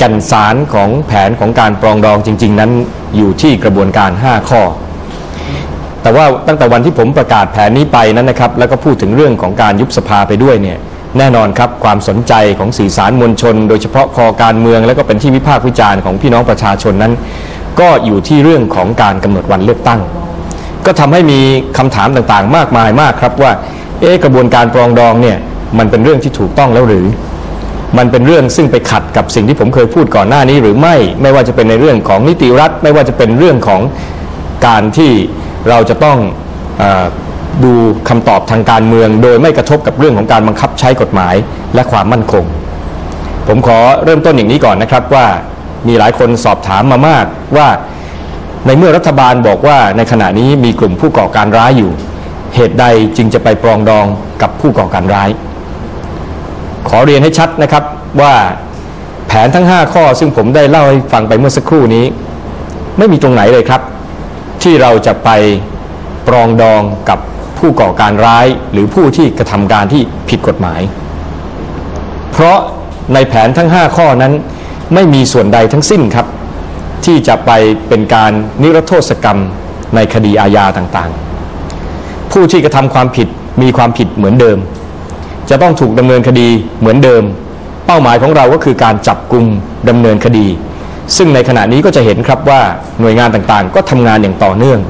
แก่นสารของแผนของการปรองดองจริง ๆ นั้นอยู่ที่กระบวนการ 5 ข้อ แต่ว่าตั้งแต่วันที่ผมประกาศแผนนี้ไปนั้นนะครับ แล้วก็พูดถึงเรื่องของการยุบสภาไปด้วยเนี่ยแน่นอนครับความสนใจของสื่อสารมวลชน โดยเฉพาะคอการเมือง แล้วก็เป็นที่วิพากษ์วิจารณ์ของพี่น้องประชาชนนั้น ก็อยู่ที่เรื่องของการกำหนดวันเลือกตั้ง ก็ทำให้มีคำถามต่างๆ มากมายมากครับว่าเอ๊กระบวนการปรองดองเนี่ยมันเป็นเรื่องที่ถูกต้องแล้วหรือ มันเป็นเรื่องซึ่งไปขัดกับสิ่งที่ผมเคยพูดก่อนหน้านี้หรือไม่ไม่ว่าจะเป็นในเรื่องของนิติรัฐ ไม่ว่าจะเป็นเรื่องของการที่เราจะต้องอดูคำตอบทางการเมือง โดยไม่กระทบกับเรื่องของการบังคับใช้กฎหมายและความมั่นคง ผมขอเริ่มต้นอย่างนี้ก่อนนะครับว่ามีหลายคนสอบถามมามากว่าในเมื่อรัฐบาลบอกว่าในขณะนี้มีกลุ่มผู้ก่อการร้ายอยู่ เหตุใดจึงจะไปปรองดองกับผู้ก่อการร้าย ขอเรียนให้ชัดนะครับว่าแผนทั้ง 5 ข้อซึ่งผมได้เล่าให้ฟังไปเมื่อสักครู่นี้ ไม่มีตรงไหนเลยครับ ที่เราจะไปปรองดองกับผู้ก่อการร้ายหรือผู้ที่กระทำการที่ผิดกฎหมาย เพราะในแผนทั้ง 5 ข้อนั้นไม่มีส่วนใดทั้งสิ้นครับ ที่จะไปเป็นการนิรโทษกรรมในคดีอาญาต่างๆ ผู้ที่กระทำความผิดมีความผิดเหมือนเดิม จะต้องถูกดำเนินคดีเหมือนเดิม เป้าหมายของเราก็คือการจับกลุ่มดำเนินคดี ซึ่งในขณะนี้ก็จะเห็นครับว่าหน่วยงานต่างๆ ก็ทำงานอย่างต่อเนื่อง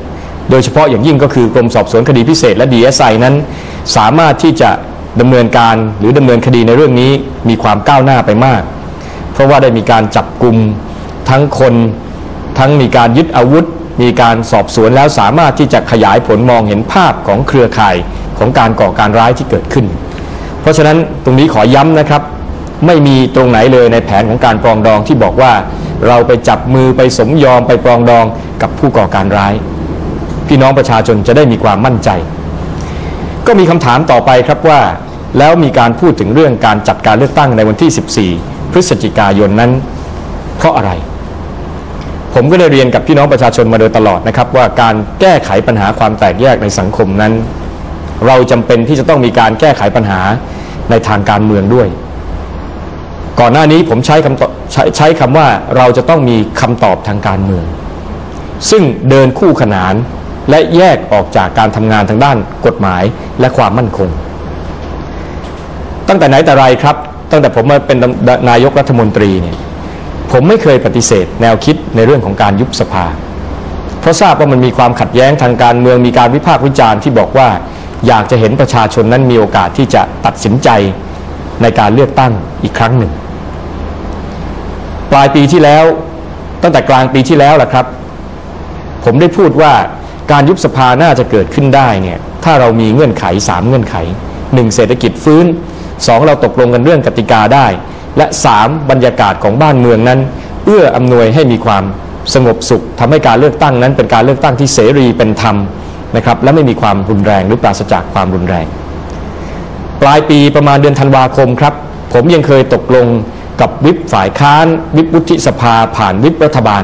โดยเฉพาะอย่างยิ่งก็คือกรมสอบสวนคดีพิเศษและ DSI นั้น สามารถที่จะดำเนินการหรือดำเนินคดีในเรื่องนี้มีความก้าวหน้าไปมาก เพราะว่าได้มีการจับกลุ่มทั้งคนทั้งมีการยึดอาวุธ มีการสอบสวนแล้วสามารถที่จะขยายผลมองเห็นภาพของเครือข่ายของการก่อการร้ายที่เกิดขึ้น ราะฉะนั้นตรงนี้ขอย้ำนะครับ ไม่มีตรงไหนเลยในแผนของการปรองดองที่บอกว่าเราไปจับมือไปสมยอมไปปรองดองกับผู้ก่อการร้าย พี่น้องประชาชนจะได้มีความมั่นใจ ก็มีคำถามต่อไปครับว่า แล้วมีการพูดถึงเรื่องการจัดการเลือกตั้งในวันที่ 14 พฤศจิกายนนั้น เพราะอะไรผมก็ได้เรียนกับพี่น้องประชาชนมาโดยตลอดนะครับ ว่าการแก้ไขปัญหาความแตกแยกในสังคมนั้น เราจำเป็นที่จะต้องมีการแก้ไขปัญหา ในทางการเมืองด้วย ก่อนหน้านี้ผมใช้คำใช้ใช้คำว่าเราจะต้องมีคำตอบทางการเมือง ซึ่งเดินคู่ขนานและแยกออกจากการทำงานทางด้านกฎหมายและความมั่นคง ตั้งแต่ไหนแต่ไรครับ ตั้งแต่ผมมาเป็นนายกรัฐมนตรีเนี่ยผมไม่เคยปฏิเสธแนวคิดในเรื่องของการยุบสภา เพราะทราบว่ามันมีความขัดแย้งทางการเมืองมีการวิพากษ์วิจารณ์ที่บอกว่า อยากจะเห็นประชาชนนั้นมีโอกาสที่จะตัดสินใจในการเลือกตั้งอีกครั้งหนึ่ง ปลายปีที่แล้ว ตั้งแต่กลางปีที่แล้วแหละครับ ผมได้พูดว่าการยุบสภาน่าจะเกิดขึ้นได้เนี่ยถ้าเรามีเงื่อนไข 3 เงื่อนไข 1. เศรษฐกิจฟื้น 2. เราตกลงกันเรื่องกติกาได้ และ 3. บรรยากาศของบ้านเมืองนั้น เอื้ออำนวยให้มีความสงบสุขทำให้การเลือกตั้งนั้นเป็นการเลือกตั้งที่เสรีเป็นธรรม นะครับและไม่มีความรุนแรงหรือปราศจากความรุนแรง ปลายปีประมาณเดือนธันวาคมครับ ผมยังเคยตกลงกับวิปฝ่ายค้าน วิปวุฒิสภาผ่านวิปรัฐบาล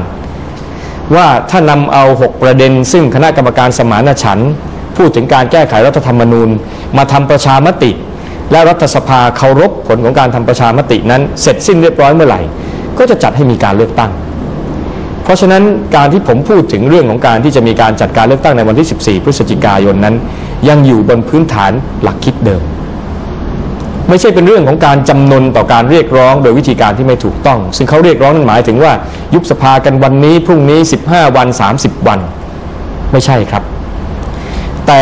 ว่าถ้านำเอา 6 ประเด็น ซึ่งคณะกรรมการสมานฉันท์พูดถึงการแก้ไขรัฐธรรมนูญ มาทำประชามติ และรัฐสภาเคารพผลของการทำประชามตินั้น เสร็จสิ้นเรียบร้อยเมื่อไหร่ ก็จะจัดให้มีการเลือกตั้ง เพราะฉะนั้นการที่ผมพูดถึงเรื่องของการที่จะมีการจัดการเลือกตั้งในวันที่ 14 พฤศจิกายนนั้น ยังอยู่บนพื้นฐานหลักคิดเดิม ไม่ใช่เป็นเรื่องของการจำนนต่อการเรียกร้อง โดยวิธีการที่ไม่ถูกต้อง ซึ่งเขาเรียกร้องนั้นหมายถึงว่ายุบสภากันวันนี้พรุ่งนี้ 15 วัน 30 วัน ไม่ใช่ครับ แต่